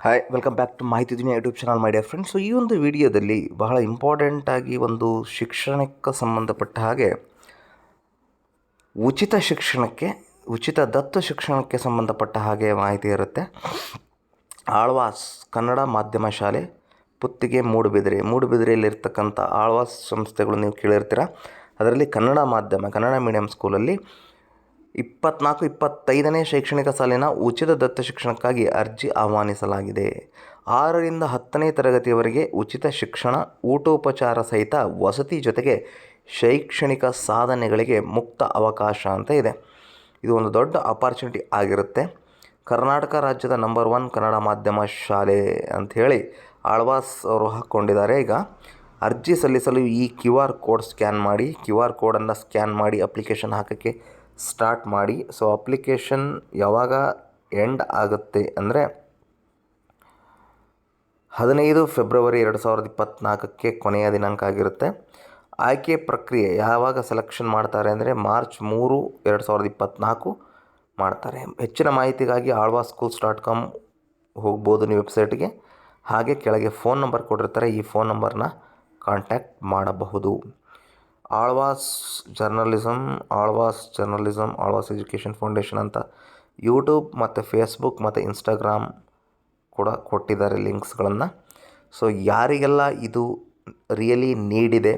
Hi welcome back to ಮಾಹಿತಿ ದಿನ YouTube channel my dear friends ಈ ಒಂದು ವಿಡಿಯೋದಲ್ಲಿ ಬಹಳ ಇಂಪಾರ್ಟೆಂಟ್ ಆಗಿ ಒಂದು ಶಿಕ್ಷಣಕ್ಕೆ ಸಂಬಂಧಪಟ್ಟ ಹಾಗೆ ಉಚಿತ ಶಿಕ್ಷಣಕ್ಕೆ, ಉಚಿತ ದತ್ತು ಶಿಕ್ಷಣಕ್ಕೆ ಸಂಬಂಧಪಟ್ಟ ಹಾಗೆ ಮಾಹಿತಿ ಇರುತ್ತೆ. ಆಳ್ವಾಸ್ ಕನ್ನಡ ಮಾಧ್ಯಮ ಶಾಲೆ ಪುತ್ತಿಗೆ ಮೂಡುಬಿದಿರೆ. ಮೂಡುಬಿದಿರೆಯಲ್ಲಿರ್ತಕ್ಕಂಥ ಆಳ್ವಾಸ್ ಸಂಸ್ಥೆಗಳು ನೀವು ಕೇಳಿರ್ತೀರ. ಅದರಲ್ಲಿ ಕನ್ನಡ ಮಾಧ್ಯಮ, ಕನ್ನಡ ಮೀಡಿಯಂ ಸ್ಕೂಲಲ್ಲಿ ಇಪ್ಪತ್ನಾಲ್ಕು, ಇಪ್ಪತ್ತೈದನೇ ಶೈಕ್ಷಣಿಕ ಸಾಲಿನ ಉಚಿತ ದತ್ತ ಶಿಕ್ಷಣಕ್ಕಾಗಿ ಅರ್ಜಿ ಆಹ್ವಾನಿಸಲಾಗಿದೆ. ಆರರಿಂದ ಹತ್ತನೇ ತರಗತಿಯವರೆಗೆ ಉಚಿತ ಶಿಕ್ಷಣ, ಊಟೋಪಚಾರ ಸಹಿತ ವಸತಿ ಜೊತೆಗೆ ಶೈಕ್ಷಣಿಕ ಸಾಧನೆಗಳಿಗೆ ಮುಕ್ತ ಅವಕಾಶ ಅಂತ ಇದೆ. ಇದು ಒಂದು ದೊಡ್ಡ ಅಪಾರ್ಚುನಿಟಿ ಆಗಿರುತ್ತೆ. ಕರ್ನಾಟಕ ರಾಜ್ಯದ ನಂಬರ್ ಒನ್ ಕನ್ನಡ ಮಾಧ್ಯಮ ಶಾಲೆ ಅಂಥೇಳಿ ಆಳ್ವಾಸ್ ಅವರು ಹಾಕ್ಕೊಂಡಿದ್ದಾರೆ. ಈಗ ಅರ್ಜಿ ಸಲ್ಲಿಸಲು ಈ ಕ್ಯೂ ಆರ್ ಕೋಡ್ ಸ್ಕ್ಯಾನ್ ಮಾಡಿ, ಕ್ಯೂ ಆರ್ ಕೋಡನ್ನು ಸ್ಕ್ಯಾನ್ ಮಾಡಿ ಅಪ್ಲಿಕೇಶನ್ ಹಾಕೋಕ್ಕೆ ಸ್ಟಾರ್ಟ್ ಮಾಡಿ. ಸೊ ಅಪ್ಲಿಕೇಶನ್ ಯಾವಾಗ ಎಂಡ್ ಆಗುತ್ತೆ ಅಂದರೆ ಹದಿನೈದು ಫೆಬ್ರವರಿ ಎರಡು ಸಾವಿರದ ಇಪ್ಪತ್ತ್ನಾಲ್ಕಕ್ಕೆ ಕೊನೆಯ ದಿನಾಂಕ ಆಗಿರುತ್ತೆ. ಆಯ್ಕೆ ಪ್ರಕ್ರಿಯೆ ಯಾವಾಗ ಸೆಲೆಕ್ಷನ್ ಮಾಡ್ತಾರೆ ಅಂದರೆ ಮಾರ್ಚ್ ಮೂರು ಎರಡು ಸಾವಿರದ ಇಪ್ಪತ್ತ್ನಾಲ್ಕು ಮಾಡ್ತಾರೆ. ಹೆಚ್ಚಿನ ಮಾಹಿತಿಗಾಗಿ ಆಳ್ವಾ ಸ್ಕೂಲ್ಸ್ ಡಾಟ್ ಕಾಮ್ ಹೋಗ್ಬೋದು ನೀವು ವೆಬ್ಸೈಟ್ಗೆ. ಹಾಗೆ ಕೆಳಗೆ ಫೋನ್ ನಂಬರ್ ಕೊಟ್ಟಿರ್ತಾರೆ, ಈ ಫೋನ್ ನಂಬರ್ನ ಕಾಂಟ್ಯಾಕ್ಟ್ ಮಾಡಬಹುದು. Alva's journalism Alva's journalism Alva's education foundation ಅಂತ ಯೂಟ್ಯೂಬ್ ಮತ್ತು ಫೇಸ್ಬುಕ್ ಮತ್ತು ಇನ್ಸ್ಟಾಗ್ರಾಮ್ ಕೂಡ ಕೊಟ್ಟಿದ್ದಾರೆ ಲಿಂಕ್ಸ್ಗಳನ್ನು. ಸೊ ಯಾರಿಗೆಲ್ಲ ಇದು ರಿಯಲಿ ನೀಡಿದೆ,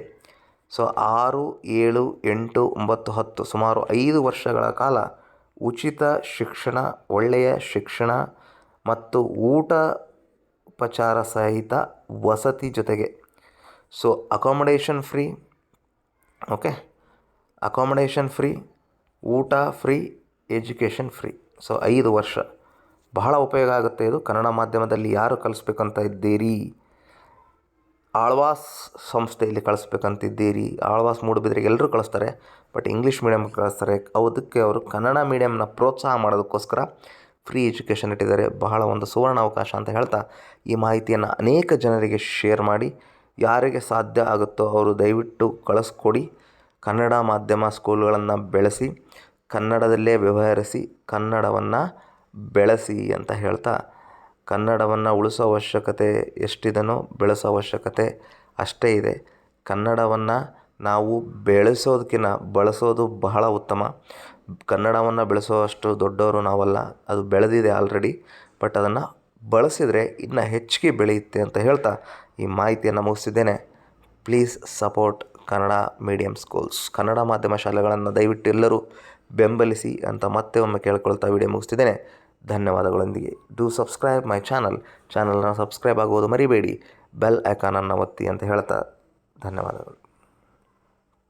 ಸೊ ಆರು, ಏಳು, ಎಂಟು, ಒಂಬತ್ತು, ಹತ್ತು, ಸುಮಾರು ಐದು ವರ್ಷಗಳ ಕಾಲ ಉಚಿತ ಶಿಕ್ಷಣ, ಒಳ್ಳೆಯ ಶಿಕ್ಷಣ ಮತ್ತು ಊಟ ಉಪಚಾರ ಸಹಿತ ವಸತಿ ಜೊತೆಗೆ. So accommodation free okay accommodation free ಊಟ ಫ್ರೀ ಎಜುಕೇಷನ್ ಫ್ರೀ ಸೊ ಐದು ವರ್ಷ. ಬಹಳ ಉಪಯೋಗ ಆಗುತ್ತೆ ಇದು. ಕನ್ನಡ ಮಾಧ್ಯಮದಲ್ಲಿ ಯಾರು ಕಲಿಸ್ಬೇಕಂತ ಇದ್ದೀರಿ ಆಳ್ವಾಸ್ ಸಂಸ್ಥೆಯಲ್ಲಿ ಕಳಿಸ್ಬೇಕಂತಿದ್ದೀರಿ ಆಳ್ವಾಸ್ ಮೂಡುಬಿದ್ರೆ ಎಲ್ಲರೂ ಕಳಿಸ್ತಾರೆ. ಬಟ್ ಇಂಗ್ಲೀಷ್ ಮೀಡಿಯಮ್ ಕಳಿಸ್ತಾರೆ. ಅದಕ್ಕೆ ಅವರು ಕನ್ನಡ ಮೀಡಿಯಮ್ನ ಪ್ರೋತ್ಸಾಹ ಮಾಡೋದಕ್ಕೋಸ್ಕರ ಫ್ರೀ ಎಜುಕೇಷನ್ ಇಟ್ಟಿದ್ದಾರೆ. ಬಹಳ ಒಂದು ಸುವರ್ಣ ಅವಕಾಶ ಅಂತ ಹೇಳ್ತಾ ಈ ಮಾಹಿತಿಯನ್ನು ಅನೇಕ ಜನರಿಗೆ ಶೇರ್ ಮಾಡಿ. ಯಾರಿಗೆ ಸಾಧ್ಯ ಆಗುತ್ತೋ ಅವರು ದಯವಿಟ್ಟು ಕಳಿಸ್ಕೊಡಿ. ಕನ್ನಡ ಮಾಧ್ಯಮ ಸ್ಕೂಲ್ಗಳನ್ನು ಬೆಳೆಸಿ, ಕನ್ನಡದಲ್ಲೇ ವ್ಯವಹರಿಸಿ, ಕನ್ನಡವನ್ನು ಬೆಳೆಸಿ ಅಂತ ಹೇಳ್ತಾ, ಕನ್ನಡವನ್ನು ಉಳಿಸೋ ಅವಶ್ಯಕತೆ ಎಷ್ಟಿದನೋ ಬೆಳೆಸೋ ಅವಶ್ಯಕತೆ ಅಷ್ಟೇ ಇದೆ. ಕನ್ನಡವನ್ನು ನಾವು ಬೆಳೆಸೋದಕ್ಕಿಂತ ಬಳಸೋದು ಬಹಳ ಉತ್ತಮ. ಕನ್ನಡವನ್ನು ಬೆಳೆಸೋವಷ್ಟು ದೊಡ್ಡವರು ನಾವಲ್ಲ. ಅದು ಬೆಳೆದಿದೆ ಆಲ್ರೆಡಿ ಬಟ್ ಅದನ್ನು ಬಳಸಿದರೆ ಇನ್ನೂ ಹೆಚ್ಚಿಗೆ ಬೆಳೆಯುತ್ತೆ ಅಂತ ಹೇಳ್ತಾ ಈ ಮಾಹಿತಿಯನ್ನು ಮುಗಿಸಿದ್ದೇನೆ please support Kannada medium schools Kannada ಮಾಧ್ಯಮ ಶಾಲೆಗಳನ್ನು ದಯವಿಟ್ಟು ಎಲ್ಲರೂ ಬೆಂಬಲಿಸಿ ಅಂತ ಮತ್ತೆ ಒಮ್ಮೆ ಕೇಳ್ಕೊಳ್ತಾ ವಿಡಿಯೋ ಮುಗಿಸ್ತಿದ್ದೇನೆ. ಧನ್ಯವಾದಗಳೊಂದಿಗೆ. ಡೂ ಸಬ್ಸ್ಕ್ರೈಬ್ ಮೈ ಚಾನಲ್ ಚಾನಲ್ನ ಸಬ್ಸ್ಕ್ರೈಬ್ ಆಗುವುದು ಮರಿಬೇಡಿ. ಬೆಲ್ ಐಕಾನನ್ನು ಒತ್ತಿ ಅಂತ ಹೇಳ್ತಾ. ಧನ್ಯವಾದಗಳು.